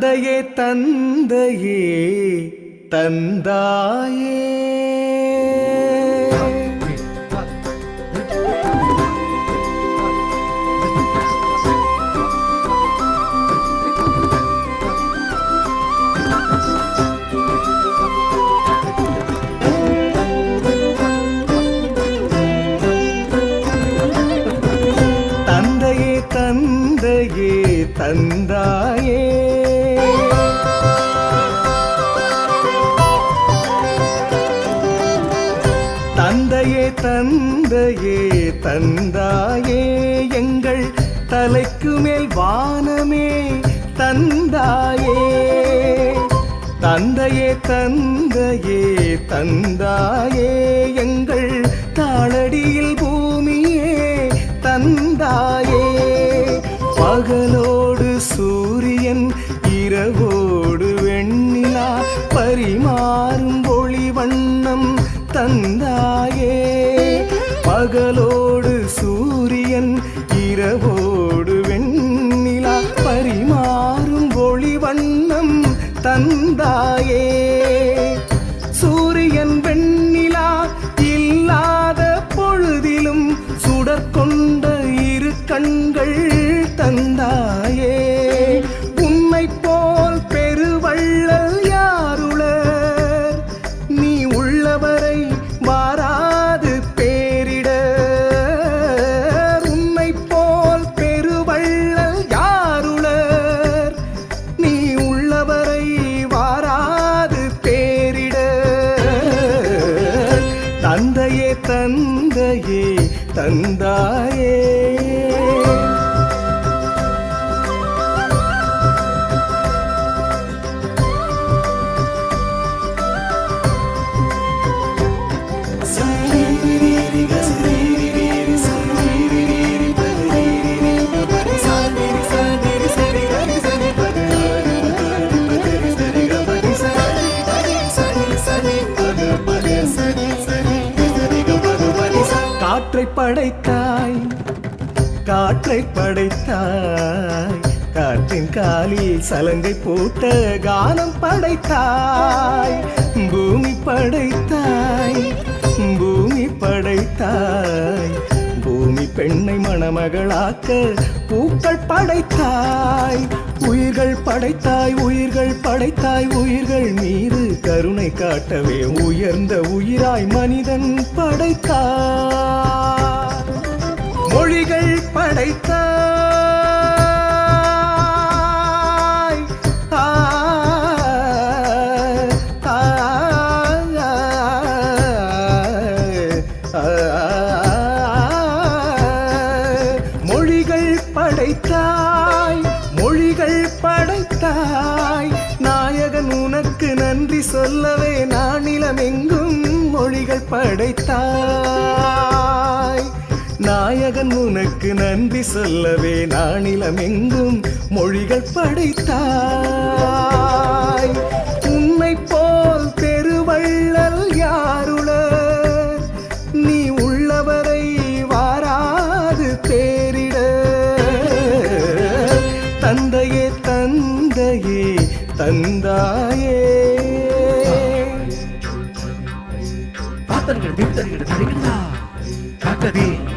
தந்தையே தந்தையே தந்தாயே. தந்தையே தந்தையே தந்தா தந்தையே தந்தாயே எங்கள் தலைக்கு மேல் வானமே தந்தாயே. தந்தையே தந்தையே தந்தாயே எங்கள் தாளடியில் பூமியே தந்தாயே. பகலோடு சூரியன் இரவோடு வெண்ணிலா பரிமாறும் ஒளி வண்ணம் தந்தாயே. பகலோடு சூரியன் இரவோடு வெண்ணிலா பரிமாறும் ஒளி வண்ணம் தந்தாயே. சூரியன் வெண்ணிலா இல்லாத பொழுதிலும் சுடற்கொண்ட இரு கண்கள் தந்தாயே. தந்தாயே. படைத்தாய். காற்றை படைத்தாய். காற்றின் காலில் சலங்கை போட்ட கானம் படைத்தாய். பூமி படைத்தாய். பூமி படைத்தாய். பூமி பெண்ணை மணமகளாக்க பூக்கள் படைத்தாய். உயிர்கள் படைத்தாய் உயிர்கள் படைத்தாய் உயிர்கள் மீது கருணை காட்டவே உயர்ந்த உயிராய் மனிதன் படைத்தாய். மொழிகள் படைத்தாய் ஆ, மொழிகள் படைத்தாய் மொழிகள் படைத்தாய் நாயகன் உனக்கு நன்றி சொல்லவே நானிலம் எங்கும் மொழிகள் படைத்தாய் நாயகன் உனக்கு நன்றி சொல்லவே நானிலம் எங்கும் மொழிகள் படைத்தாய். உன்னை போல் பெருவள்ளல் யாருள நீ உள்ளவரை வாராது பேரிட தந்தையே தந்தையே தந்தாயே. பாத்தர்கள் தீர்த்தர்கள் தருகிறதா? காக்கதே.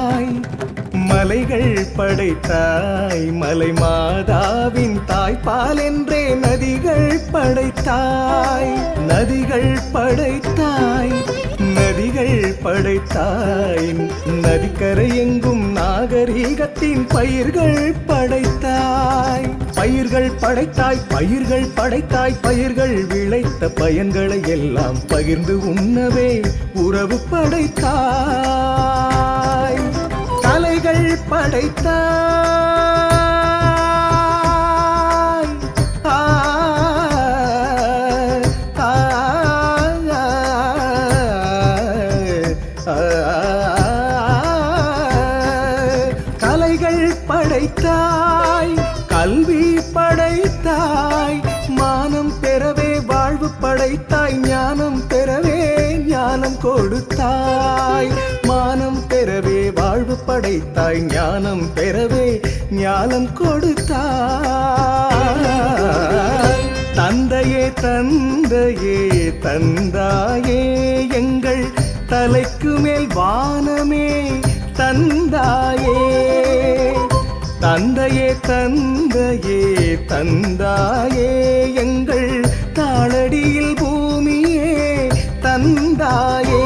மலைகள் படைத்தாய் மலை மாதாவின் தாய்ப்பால் என்றே நதிகள் படைத்தாய் நதிகள் படைத்தாய் நதிகள் படைத்தாய் நதிக்கரை எங்கும் நாகரீகத்தின் பயிர்கள் படைத்தாய். பயிர்கள் படைத்தாய் பயிர்கள் படைத்தாய் பயிர்கள் விளைத்த பயன்களை எல்லாம் பகிர்ந்து உண்ணவே உறவு படைத்தாய். படைத்தாய். கலைகள் படைத்தாய் கல்வி படைத்தாய் மானம் பெறவே வாழ்வு படைத்தாய் ஞானம் பெறவே ஞானம் கொடுத்தாய். மானம் பெறவே வாழ்வு படைத்தாய் ஞானம் பெறவே ஞானம் கொடுத்தாய். தந்தையே தந்தையே தந்தாயே எங்கள் தலைக்கு மேல் வானமே தந்தாயே. தந்தையே தந்தையே தந்தாயே எங்கள் தாளடியில் பூமியே தந்தாயே.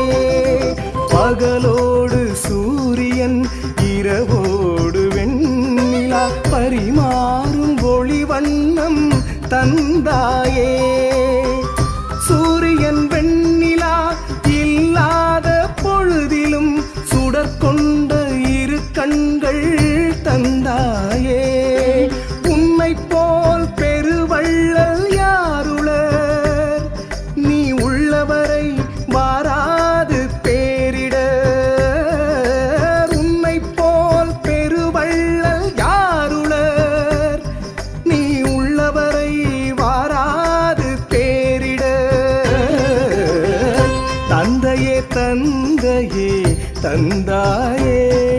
பகலோடு சூரியன் இரவோடு வெண்ணிலா. பரிமாறும் ஒளி வண்ணம் தந்தாயே. சூரியன் வெண்ணிலா இல்லாத பொழுதிலும் சுடற்கொண்ட இரு கண்கள் தந்தாயே. தந்தாயே.